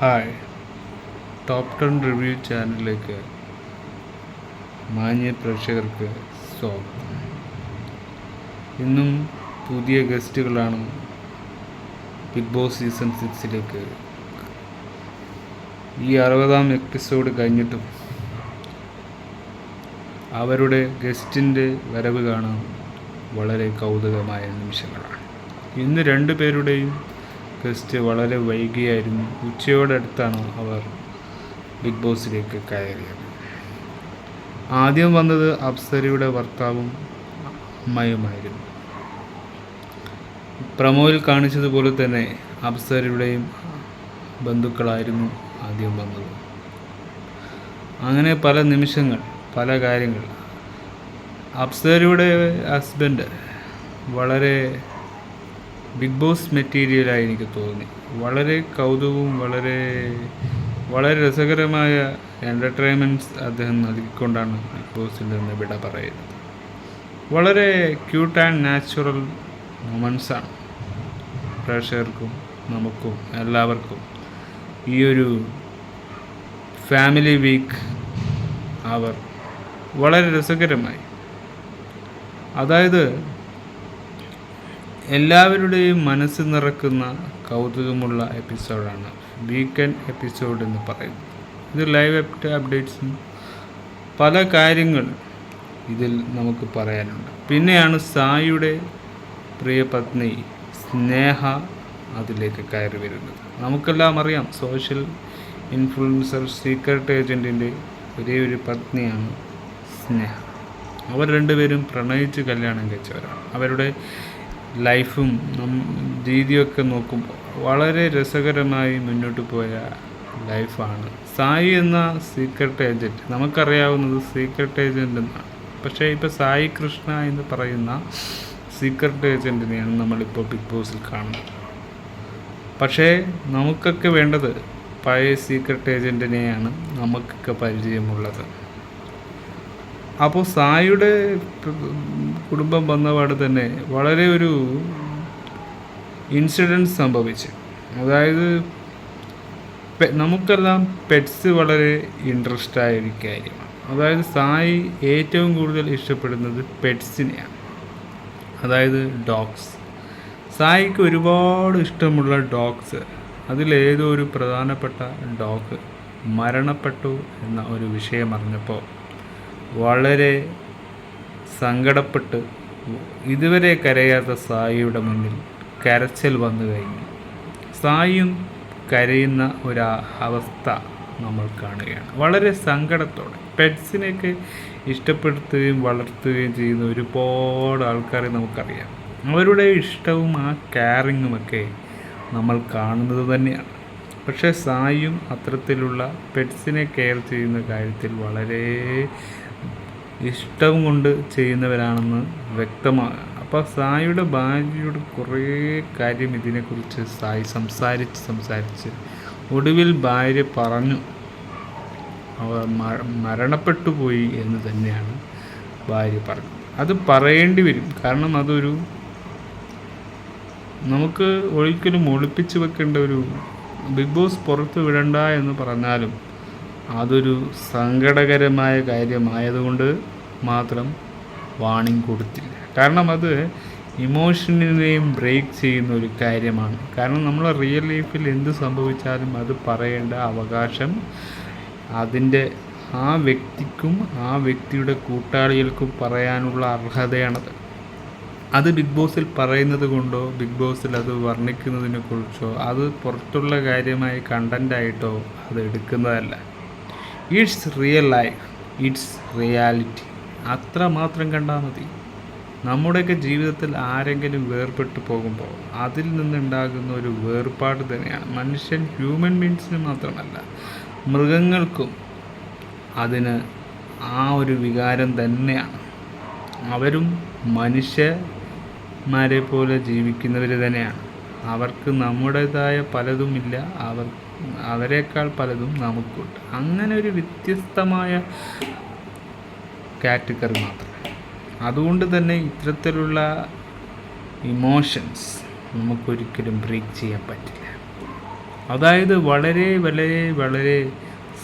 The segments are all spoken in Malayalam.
ഹായ്. ടോപ്പ് ടെൻ റിവ്യൂ ചാനലിലേക്ക് മാന്യ പ്രേക്ഷകർക്ക് സ്വാഗതം. ഇന്നും പുതിയ ഗസ്റ്റുകളാണ് ബിഗ് ബോസ് സീസൺ സിക്സിലേക്ക്. ഈ അറുപതാം എപ്പിസോഡ് കഴിഞ്ഞിട്ടും അവരുടെ ഗസ്റ്റിന്റെ വരവ് കാണാൻ വളരെ കൗതുകമായ നിമിഷങ്ങളാണ്. ഇന്ന് രണ്ടു പേരുടെയും ഗസ്റ്റ് വളരെ വൈകിയായിരുന്നു. ഉച്ചയോടടുത്താണ് അവർ ബിഗ് ബോസിലേക്ക് കയറിയത്. ആദ്യം വന്നത് അപ്സരയുടെ ഭർത്താവും അമ്മയുമായിരുന്നു പ്രമോയിൽ കാണിച്ചതുപോലെ തന്നെ അപ്സരയുടെയും ബന്ധുക്കളായിരുന്നു ആദ്യം വന്നത്. അങ്ങനെ പല നിമിഷങ്ങൾ പല കാര്യങ്ങൾ. അപ്സരയുടെ ഹസ്ബൻഡ് വളരെ ബിഗ് ബോസ് മെറ്റീരിയലായി എനിക്ക് തോന്നി. വളരെ കൗതുകവും വളരെ വളരെ രസകരമായ എന്റർടൈൻമെന്റ്സ് അദ്ദേഹം നൽകിക്കൊണ്ടാണ് ബിഗ് ബോസിൽ നിന്ന് വിട പറയുന്നത്. വളരെ ക്യൂട്ട് ആൻഡ് നാച്ചുറൽ മൊമെൻസാണ് പ്രേക്ഷകർക്കും നമുക്കും എല്ലാവർക്കും ഈ ഒരു ഫാമിലി വീക്ക് അവർ വളരെ രസകരമായി. അതായത് എല്ലാവരുടെയും മനസ്സ് നിറക്കുന്ന കൗതുകമുള്ള എപ്പിസോഡാണ്. വീക്കെൻഡ് എപ്പിസോഡ് എന്ന് പറയുന്നത്. ഇത് ലൈവ് അപ്ഡേറ്റ്സും പല കാര്യങ്ങൾ ഇതിൽ നമുക്ക് പറയാനുണ്ട്. പിന്നെയാണ് സായിയുടെ പ്രിയ പത്നി സ്നേഹ അതിലേക്ക് കയറി വരുന്നത്. നമുക്കെല്ലാം അറിയാം സോഷ്യൽ ഇൻഫ്ലുവൻസർ സീക്രട്ട് ഏജന്റിന്റെ ഒരേ ഒരു പത്നിയാണ് സ്നേഹ. അവർ രണ്ടുപേരും പ്രണയിച്ച് കല്യാണം കഴിച്ചവരാണ്. അവരുടെ ലൈഫും രീതിയൊക്കെ നോക്കുമ്പോൾ വളരെ രസകരമായി മുന്നോട്ട് പോയ ലൈഫാണ്. സായി എന്ന സീക്രട്ട് ഏജന്റ് നമുക്കറിയാവുന്നത് സീക്രട്ട് ഏജന്റ് എന്നാണ് പക്ഷേ ഇപ്പോൾ സായി കൃഷ്ണ എന്ന് പറയുന്ന സീക്രട്ട് ഏജന്റിനെയാണ് നമ്മളിപ്പോൾ ബിഗ് ബോസിൽ കാണുന്നത്. പക്ഷേ നമുക്കൊക്കെ വേണ്ടത് പഴയ സീക്രട്ട് ഏജന്റിനെയാണ് നമുക്കൊക്കെ പരിചയമുള്ളത്. അപ്പോൾ സായിയുടെ കുടുംബം വന്നപാട് തന്നെ വളരെ ഒരു ഇൻസിഡൻസ് സംഭവിച്ചു. അതായത് നമുക്കെല്ലാം പെറ്റ്സ് വളരെ ഇൻട്രസ്റ്റ് ആയ ഒരു കാര്യമാണ് അതായത് സായി ഏറ്റവും കൂടുതൽ ഇഷ്ടപ്പെടുന്നത് പെറ്റ്സിനെയാണ് അതായത് ഡോഗ്സ് സായിക്ക് ഒരുപാട് ഇഷ്ടമുള്ള ഡോഗ്സ് അതിലേതോ ഒരു പ്രധാനപ്പെട്ട ഡോഗ് മരണപ്പെട്ടു എന്ന ഒരു വിഷയം അറിഞ്ഞപ്പോൾ വളരെ സങ്കടപ്പെട്ട് ഇതുവരെ കരയാത്ത സായിയുടെ മുന്നിൽ കരച്ചിൽ വന്നു കഴിഞ്ഞു. സായിയും കരയുന്ന ഒരു അവസ്ഥ നമ്മൾ കാണുകയാണ്. വളരെ സങ്കടത്തോടെ പെറ്റ്സിനെയൊക്കെ ഇഷ്ടപ്പെടുത്തുകയും വളർത്തുകയും ചെയ്യുന്ന ഒരുപാട് ആൾക്കാരെ നമുക്കറിയാം. അവരുടെ ഇഷ്ടവും ആ കെയറിങ്ങുമൊക്കെ നമ്മൾ കാണുന്നത് തന്നെയാണ്. പക്ഷേ സായും അത്തരത്തിലുള്ള പെറ്റ്സിനെ കെയർ ചെയ്യുന്ന കാര്യത്തിൽ വളരെ ഇഷ്ടം കൊണ്ട് ചെയ്യുന്നവരാണെന്ന് വ്യക്തമാണ് അപ്പോൾ സായിയുടെ ഭാര്യയോട് കുറേ കാര്യം ഇതിനെക്കുറിച്ച് സായി സംസാരിച്ച് സംസാരിച്ച് ഒടുവിൽ ഭാര്യ പറഞ്ഞു അവർ മരണപ്പെട്ടു പോയി എന്ന് തന്നെയാണ് ഭാര്യ പറഞ്ഞത്. അത് പറയേണ്ടി വരും. കാരണം അതൊരു നമുക്ക് ഒരിക്കലും ഒളിപ്പിച്ച് വെക്കേണ്ട ഒരു ബിഗ് ബോസ് പുറത്ത് വിടണ്ട എന്ന് പറഞ്ഞാലും അതൊരു സങ്കടകരമായ കാര്യമായതുകൊണ്ട് മാത്രം വാണിംഗ് കൊടുത്തില്ല. കാരണം അത് ഇമോഷനിനെയും ബ്രേക്ക് ചെയ്യുന്ന ഒരു കാര്യമാണ്. കാരണം നമ്മൾ റിയൽ ലൈഫിൽ എന്ത് സംഭവിച്ചാലും അത് പറയേണ്ട അവകാശം അതിന്റെ ആ വ്യക്തിക്കും ആ വ്യക്തിയുടെ കൂട്ടാളികൾക്കും പറയാനുള്ള അർഹതയാണത്. അത് ബിഗ് ബോസിൽ പറയുന്നത് കൊണ്ടോ ബിഗ് ബോസിൽ അത് വർണിക്കുന്നതിനെ കുറിച്ചോ അത് പുറത്തുള്ള കാര്യമായി കണ്ടന്റായിട്ടോ അത് എടുക്കുന്നതല്ല. It's real life it's reality അത്ര മാത്രം കണ്ടാൽ മതി. നമ്മുടെയൊക്കെ ജീവിതത്തിൽ ആരെങ്കിലും വേർപെട്ട് പോകുമ്പോൾ അതിൽ നിന്നുണ്ടാകുന്ന ഒരു വേർപാട് തന്നെയാണ്. മനുഷ്യൻ ഹ്യൂമൻ ബീങ്സിന് മാത്രമല്ല മൃഗങ്ങൾക്കും അതിന് ആ ഒരു വികാരം തന്നെയാണ്. അവരും മനുഷ്യന്മാരെ പോലെ ജീവിക്കുന്നവർ തന്നെയാണ്. അവർക്ക് നമ്മുടേതായ പലതുമില്ല. അവർ അവരെക്കാൾ പലതും നമുക്കുണ്ട്. അങ്ങനെ ഒരു വ്യത്യസ്തമായ കാറ്റഗറി മാത്രം. അതുകൊണ്ട് തന്നെ ഇത്തരത്തിലുള്ള ഇമോഷൻസ് നമുക്കൊരിക്കലും ബ്രേക്ക് ചെയ്യാൻ പറ്റില്ല. അതായത് വളരെ വളരെ വളരെ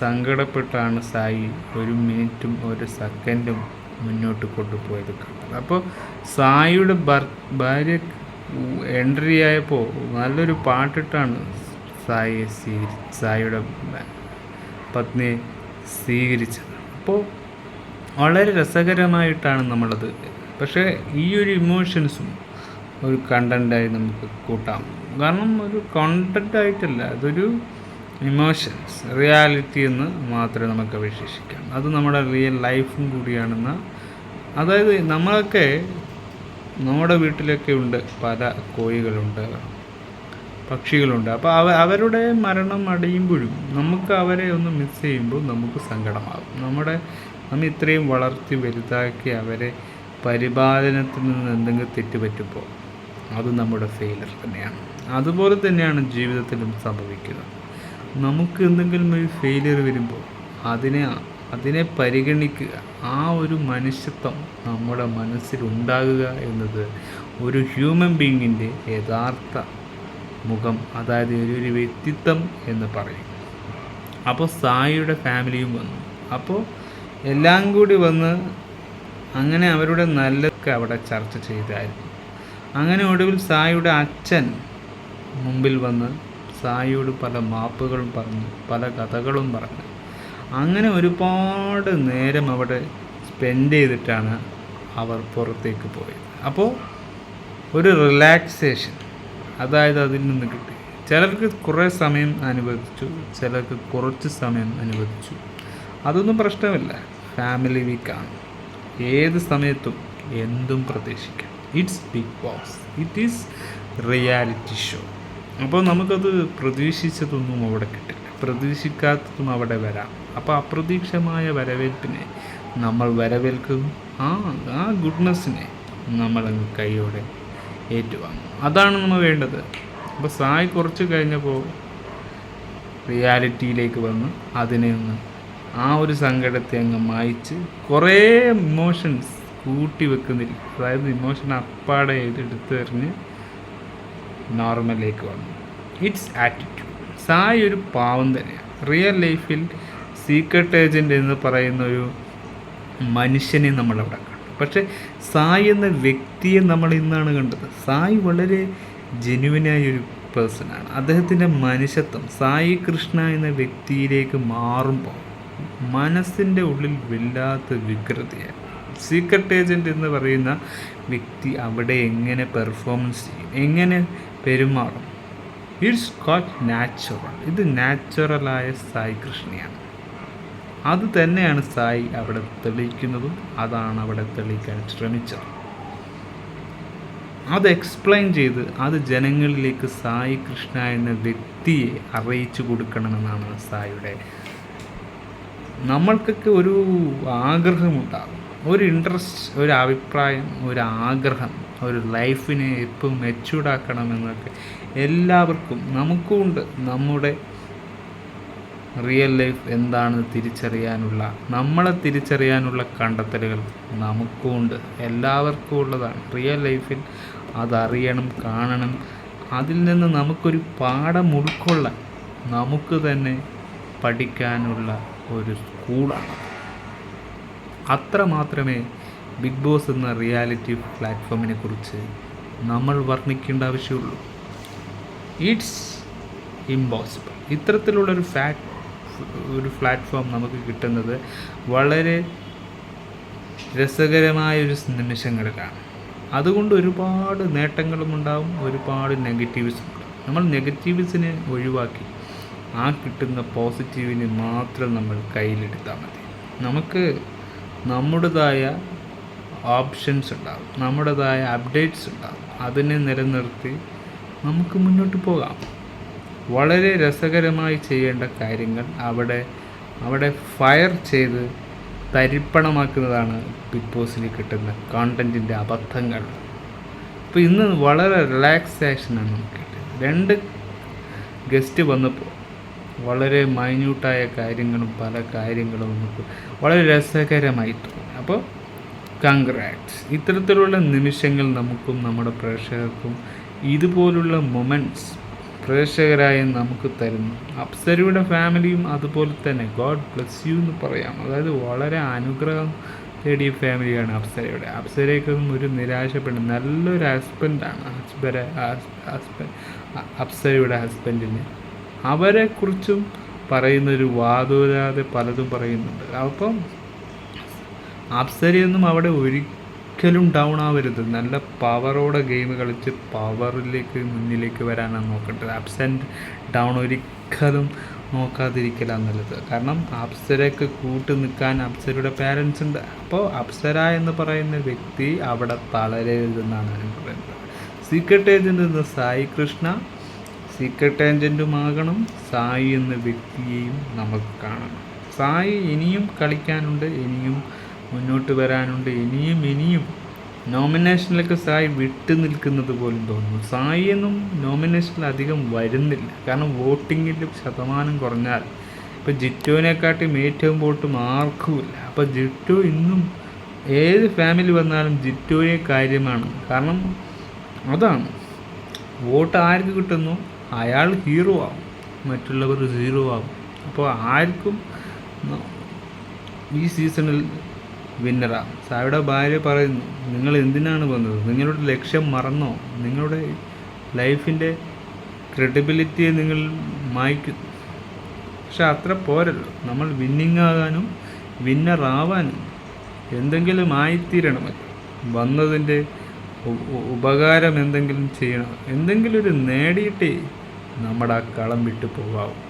സങ്കടപ്പെട്ടാണ് സായി ഒരു മിനിറ്റും ഒരു സെക്കൻഡും മുന്നോട്ട് കൊണ്ടുപോയത് അപ്പോൾ സായിയുടെ ഭാര്യ എൻട്രി ആയപ്പോൾ നല്ലൊരു പാട്ടിട്ടാണ് സായിയെ സ്വീകരി സായിയുടെ പത്നിയെ സ്വീകരിച്ചത്. അപ്പോൾ വളരെ രസകരമായിട്ടാണ് നമ്മളത്. പക്ഷേ ഈ ഒരു ഇമോഷൻസും ഒരു കണ്ടന്റായി നമുക്ക് കൂട്ടാം. കാരണം ഒരു കണ്ടന്റ് ആയിട്ടല്ല അതൊരു ഇമോഷൻസ് റിയാലിറ്റി എന്ന് മാത്രമേ നമുക്ക് വിശേഷിക്കാം അത് നമ്മുടെ റിയൽ ലൈഫും കൂടിയാണെന്ന്. അതായത് നമ്മളൊക്കെ നമ്മുടെ വീട്ടിലൊക്കെ ഉണ്ട് പല കോഴികളുണ്ട്. പക്ഷികളുണ്ട്. അപ്പോൾ അവ അവരുടെ മരണം അടയുമ്പോഴും നമുക്ക് അവരെ ഒന്ന് മിസ് ചെയ്യുമ്പോൾ നമുക്ക് സങ്കടമാകും. നമ്മുടെ നമ്മൾ ഇത്രയും വളർത്തി വലുതാക്കി അവരെ പരിപാലനത്തിൽ നിന്ന് എന്തെങ്കിലും തെറ്റുപറ്റുമ്പോൾ അത് നമ്മുടെ ഫെയിലർ തന്നെയാണ്. അതുപോലെ തന്നെയാണ് ജീവിതത്തിലും സംഭവിക്കുന്നത്. നമുക്ക് എന്തെങ്കിലും ഒരു ഫെയിലിയർ വരുമ്പോൾ അതിനെ അതിനെ പരിഗണിക്കുക ആ ഒരു മനുഷ്യത്വം നമ്മുടെ മനസ്സിൽ ഉണ്ടാകുക എന്നത് ഒരു ഹ്യൂമൻ ബീങ്ങിന്റെ യഥാർത്ഥ മുഖം അതായത് ഒരു വ്യക്തിത്വം എന്ന് പറയും. അപ്പോൾ സായിയുടെ ഫാമിലിയും വന്നു. അപ്പോൾ എല്ലാം കൂടി വന്ന് അങ്ങനെ അവരുടെ നല്ലതൊക്കെ അവിടെ ചർച്ച ചെയ്തായിരുന്നു. അങ്ങനെ ഒടുവിൽ സായിയുടെ അച്ഛൻ മുമ്പിൽ വന്ന് സായിയോട് പല മാപ്പുകളും പറഞ്ഞു പല കഥകളും പറഞ്ഞു. അങ്ങനെ ഒരുപാട് നേരം അവിടെ സ്പെൻഡ് ചെയ്തിട്ടാണ് അവർ പുറത്തേക്ക് പോയത്. അപ്പോൾ ഒരു റിലാക്സേഷൻ അതായത് അതിൽ നിന്ന് കിട്ടി. ചിലർക്ക് കുറേ സമയം അനുവദിച്ചു ചിലർക്ക് കുറച്ച് സമയം അനുവദിച്ചു. അതൊന്നും പ്രശ്നമില്ല. ഫാമിലി വീക്കാണ് ഏത് സമയത്തും എന്തും പ്രതീക്ഷിക്കാം. It's Bigg Boss it is reality show അപ്പോൾ നമുക്കത് പ്രതീക്ഷിച്ചതൊന്നും അവിടെ കിട്ടില്ല. പ്രതീക്ഷിക്കാത്തതും അവിടെ വരാം. അപ്പോൾ അപ്രതീക്ഷമായ വരവേൽപ്പിനെ നമ്മൾ വരവേൽക്കും ആ ആ ഗുഡ്നെസ്സിനെ നമ്മളങ്ങ് കൈയോടെ ഏറ്റുവാങ്ങും. അതാണ് നമ്മൾ വേണ്ടത്. അപ്പോൾ സായി കുറച്ച് കഴിഞ്ഞപ്പോൾ റിയാലിറ്റിയിലേക്ക് വന്ന് അതിനെ ഒന്ന് ആ ഒരു സങ്കടത്തെ അങ്ങ് മായിച്ച് കുറേ ഇമോഷൻസ് കൂട്ടി വെക്കുന്നില്ല. അതായത് ഇമോഷൻ അപ്പാടെ എടുത്ത് എറിഞ്ഞ് നോർമലിലേക്ക് വന്നു. ഇറ്റ്സ് ആറ്റിറ്റ്യൂഡ് സായി ഒരു പാവം തന്നെയാണ് റിയൽ ലൈഫിൽ സീക്രട്ട് ഏജന്റ് എന്ന് പറയുന്ന ഒരു മനുഷ്യനെ നമ്മളവിടെ പക്ഷേ സായി എന്ന വ്യക്തിയെ നമ്മൾ ഇന്നാണ് കണ്ടത്. സായി വളരെ ജെനുവിനായ ഒരു പേഴ്സണാണ് അദ്ദേഹത്തിന്റെ മനുഷ്യത്വം സായി കൃഷ്ണ എന്ന വ്യക്തിയിലേക്ക് മാറുമ്പോൾ മനസ്സിന്റെ ഉള്ളിൽ വല്ലാത്ത വികൃതിയാണ് സീക്രട്ട് ഏജന്റ് എന്ന് പറയുന്ന വ്യക്തി അവിടെ എങ്ങനെ പെർഫോമൻസ് ചെയ്യും എങ്ങനെ പെരുമാറും? ഇറ്റ്സ് കോട്ട് നാച്ചുറൽ ഇത് നാച്ചുറലായ സായി കൃഷ്ണയാണ്. അത് തന്നെയാണ് സായി അവിടെ തെളിയിക്കുന്നതും അതാണ് അവിടെ തെളിയിക്കാൻ ശ്രമിച്ചത്. അത് എക്സ്പ്ലെയിൻ ചെയ്ത് അത് ജനങ്ങളിലേക്ക് സായി കൃഷ്ണ എന്ന വ്യക്തിയെ അറിയിച്ചു കൊടുക്കണമെന്നാണ് സായിയുടെ. നമ്മൾക്കൊക്കെ ഒരു ആഗ്രഹമുണ്ടാകും ഒരു ഇൻട്രസ്റ്റ് ഒരു അഭിപ്രായം ഒരു ആഗ്രഹം ഒരു ലൈഫിനെ എപ്പോൾ മെച്ചൂർഡാക്കണമെന്നൊക്കെ എല്ലാവർക്കും നമുക്കും ഉണ്ട്. നമ്മുടെ റിയൽ ലൈഫ് എന്താണെന്ന് തിരിച്ചറിയാനുള്ള നമ്മളെ തിരിച്ചറിയാനുള്ള കണ്ടെത്തലുകൾ നമുക്കും ഉണ്ട്. എല്ലാവർക്കും ഉള്ളതാണ്. റിയൽ ലൈഫിൽ അതറിയണം കാണണം. അതിൽ നിന്ന് നമുക്കൊരു പാഠം ഉൾക്കൊള്ളാൻ നമുക്ക് തന്നെ പഠിക്കാനുള്ള ഒരു സ്കൂളാണ്. അത്ര മാത്രമേ ബിഗ് ബോസ് എന്ന റിയാലിറ്റി പ്ലാറ്റ്ഫോമിനെ കുറിച്ച് നമ്മൾ വർണിക്കേണ്ട ആവശ്യമുള്ളൂ. ഇറ്റ്സ് ഇമ്പോസിബിൾ ഇത്തരത്തിലുള്ളൊരു ഫാക്ട് ഒരു പ്ലാറ്റ്ഫോം നമുക്ക് കിട്ടുന്നത് വളരെ രസകരമായ ഒരു നിമിഷങ്ങളിലാണ് അതുകൊണ്ട് ഒരുപാട് നേട്ടങ്ങളും ഉണ്ടാവും ഒരുപാട് നെഗറ്റീവ്സും ഉണ്ടാവും. നമ്മൾ നെഗറ്റീവ്സിനെ ഒഴിവാക്കി ആ കിട്ടുന്ന പോസിറ്റീവിനെ മാത്രം നമ്മൾ കയ്യിലെടുത്താൽ മതി. നമുക്ക് നമ്മുടേതായ ഓപ്ഷൻസ് ഉണ്ടാകും നമ്മുടേതായ അപ്ഡേറ്റ്സ് ഉണ്ടാകും അതിനെ നിലനിർത്തി നമുക്ക് മുന്നോട്ട് പോകാം. വളരെ രസകരമായി ചെയ്യേണ്ട കാര്യങ്ങൾ അവിടെ അവിടെ ഫയർ ചെയ്ത് തരിപ്പണമാക്കുന്നതാണ് ബിഗ് ബോസിൽ കിട്ടുന്ന കോണ്ടന്റിന്റെ അബദ്ധങ്ങൾ. അപ്പോൾ ഇന്ന് വളരെ റിലാക്സേഷനാണ് നമുക്ക് കിട്ടിയത്. രണ്ട് ഗസ്റ്റ് വന്നപ്പോൾ വളരെ മൈന്യൂട്ടായ കാര്യങ്ങളും പല കാര്യങ്ങളും നമുക്ക് വളരെ രസകരമായി തോന്നി. അപ്പോൾ കൺഗ്രാറ്റ്സ് ഇത്തരത്തിലുള്ള നിമിഷങ്ങൾ നമുക്കും നമ്മുടെ പ്രേക്ഷകർക്കും ഇതുപോലുള്ള മൊമെന്റ്സ് പ്രേക്ഷകരായി നമുക്ക് തരുന്നു. അപ്സരയുടെ ഫാമിലിയും അതുപോലെ തന്നെ. ഗോഡ് ബ്ലസ് യു എന്ന് പറയാം. അതായത് വളരെ അനുഗ്രഹം തേടിയ ഫാമിലിയാണ് അപ്സരയുടെ. അപ്സരയ്ക്കൊന്നും ഒരു നിരാശപ്പെടും നല്ലൊരു ഹസ്ബൻഡാണ് ഹസ്ബര ഹസ്ബൻഡ് അപ്സരയുടെ ഹസ്ബൻഡിന് അവരെക്കുറിച്ചും പറയുന്നൊരു വാദൂരാതെ പലതും പറയുന്നുണ്ട്. അപ്പം അപ്സരയൊന്നും അവിടെ ഒരിക്കലും ഡൗൺ ആവരുത്. നല്ല പവറോടെ ഗെയിം കളിച്ച് പവറിലേക്ക് മുന്നിലേക്ക് വരാനാണ് നോക്കേണ്ടത്. ആബ്സെന്റ് ഡൗൺ ഒരിക്കലും നോക്കാതിരിക്കലാണ് നല്ലത്. കാരണം അപ്സരയ്ക്ക് കൂട്ട് നിൽക്കാൻ അപ്സരയുടെ പാരൻസ് ഉണ്ട്. അപ്പോൾ അപ്സര എന്ന് പറയുന്ന വ്യക്തി അവിടെ തളരരുതെന്നാണ് ഞാൻ പറയുന്നത്. സീക്രട്ട് ഏജന്റ് എന്ന സായി കൃഷ്ണ സീക്രട്ട് ഏജന്റുമാകണം സായി എന്ന വ്യക്തിയെയും നമുക്ക് കാണണം. സായി ഇനിയും കളിക്കാനുണ്ട്. ഇനിയും മുന്നോട്ട് വരാനുണ്ട്. ഇനിയും ഇനിയും നോമിനേഷനിലൊക്കെ സായി വിട്ടു നിൽക്കുന്നത് പോലും തോന്നുന്നു. സായി എന്നും നോമിനേഷനിൽ അധികം വരുന്നില്ല. കാരണം വോട്ടിങ്ങിൽ ശതമാനം കുറഞ്ഞാൽ ഇപ്പോൾ ജിറ്റുവിനെക്കാട്ടിയും ഏറ്റവും വോട്ടും ആർക്കുമില്ല അപ്പോൾ ജിറ്റോ ഇന്നും ഏത് ഫാമിലി വന്നാലും ജിറ്റുവിനെ കാര്യമാണ്. കാരണം അതാണ്. വോട്ട് ആർക്ക് കിട്ടുന്നു? അയാൾ ഹീറോ ആവും. മറ്റുള്ളവർ സീറോ ആവും. അപ്പോൾ ആർക്കും ഈ സീസണിൽ വിന്നറാണ് സായിയുടെ ഭാര്യ പറയുന്നു നിങ്ങൾ എന്തിനാണ് വന്നത്? നിങ്ങളുടെ ലക്ഷ്യം മറന്നോ? നിങ്ങളുടെ ലൈഫിന്റെ ക്രെഡിബിലിറ്റിയെ നിങ്ങൾ മായ്ക്കുന്നു പക്ഷെ അത്ര പോരല്ലോ. നമ്മൾ വിന്നിങ് ആകാനും വിന്നർ ആവാനും എന്തെങ്കിലും ആയിത്തീരണമല്ലോ വന്നതിന്റെ ഉപകാരം എന്തെങ്കിലും ചെയ്യണം. എന്തെങ്കിലും ഒരു നേടിയിട്ടേ നമ്മുടെ ആ കളം വിട്ടു പോകാവും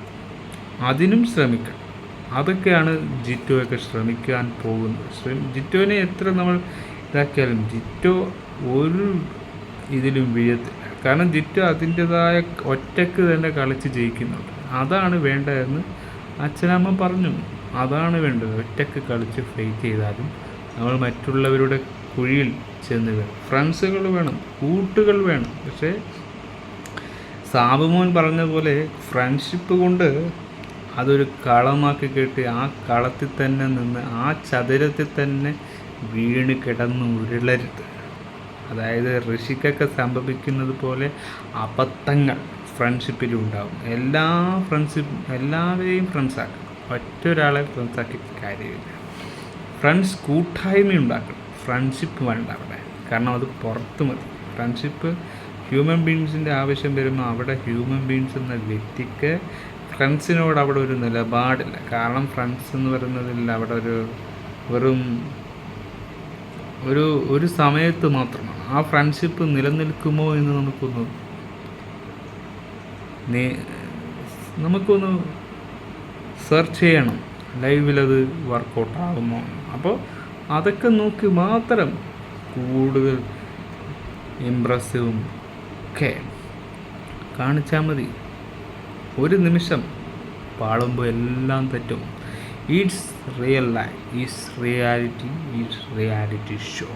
അതിനും ശ്രമിക്കണം. അതൊക്കെയാണ് ജിറ്റോയൊക്കെ ശ്രമിക്കാൻ പോകുന്നത് ശ്രമി ജിറ്റോനെ എത്ര നമ്മൾ ഇതാക്കിയാലും ജിറ്റോ ഒരു ഇതിലും വീഴത്തില്ല കാരണം ജിറ്റോ അതിന്റെതായ ഒറ്റയ്ക്ക് തന്നെ കളിച്ച് ജയിക്കുന്നുണ്ട്. അതാണ് വേണ്ടതെന്ന് അച്ഛനമ്മ പറഞ്ഞു. അതാണ് വേണ്ടത് ഒറ്റയ്ക്ക് കളിച്ച് ഫൈറ്റ് ചെയ്താലും നമ്മൾ മറ്റുള്ളവരുടെ കുഴിയിൽ ചെന്ന് വീഴും ഫ്രണ്ട്സുകൾ വേണം കൂട്ടുകൾ വേണം. പക്ഷേ സാബുമോൻ പറഞ്ഞ പോലെ ഫ്രണ്ട്ഷിപ്പ് കൊണ്ട് അതൊരു കളമാക്കി കേട്ട് ആ കളത്തിൽ തന്നെ നിന്ന് ആ ചതുരത്തിൽ തന്നെ വീണ് കിടന്ന് ഉരുളരുത്. അതായത് ഋഷിക്കൊക്കെ സംഭവിക്കുന്നത് പോലെ അബദ്ധങ്ങൾ ഫ്രണ്ട്ഷിപ്പിലും ഉണ്ടാവും എല്ലാ ഫ്രണ്ട്ഷിപ്പ് എല്ലാവരെയും ഫ്രണ്ട്സാക്കും ഒറ്റൊരാളെ ഫ്രണ്ട്സാക്കി കാര്യമില്ല. ഫ്രണ്ട്സ് കൂട്ടായ്മ ഉണ്ടാക്കണം. ഫ്രണ്ട്ഷിപ്പ് വേണ്ട അവിടെ. കാരണം അത് പുറത്ത് മതി. ഫ്രണ്ട്ഷിപ്പ് ഹ്യൂമൻ ബീങ്സിന്റെ ആവശ്യം വരുമ്പോൾ അവിടെ ഹ്യൂമൻ ബീങ്സ് എന്ന വ്യക്തിക്ക് ഫ്രണ്ട്സിനോട് അവിടെ ഒരു നിലപാടില്ല. കാരണം ഫ്രണ്ട്സ് എന്ന് പറയുന്നതിൽ അവിടെ ഒരു വെറും ഒരു ഒരു സമയത്ത് മാത്രമാണ്. ആ ഫ്രണ്ട്ഷിപ്പ് നിലനിൽക്കുമോ എന്ന് നമുക്കൊന്ന് നമുക്കൊന്ന് സെർച്ച് ചെയ്യണം. ലൈവിലത് വർക്കൗട്ട് ആകുമോ അപ്പോൾ അതൊക്കെ നോക്കി മാത്രം കൂടുതൽ ഇമ്പ്രസീവും ഒക്കെ. കാണിച്ചാൽ മതി. ഒരു നിമിഷം പാടുമ്പോൾ എല്ലാം തെറ്റും. It's real life is reality is reality show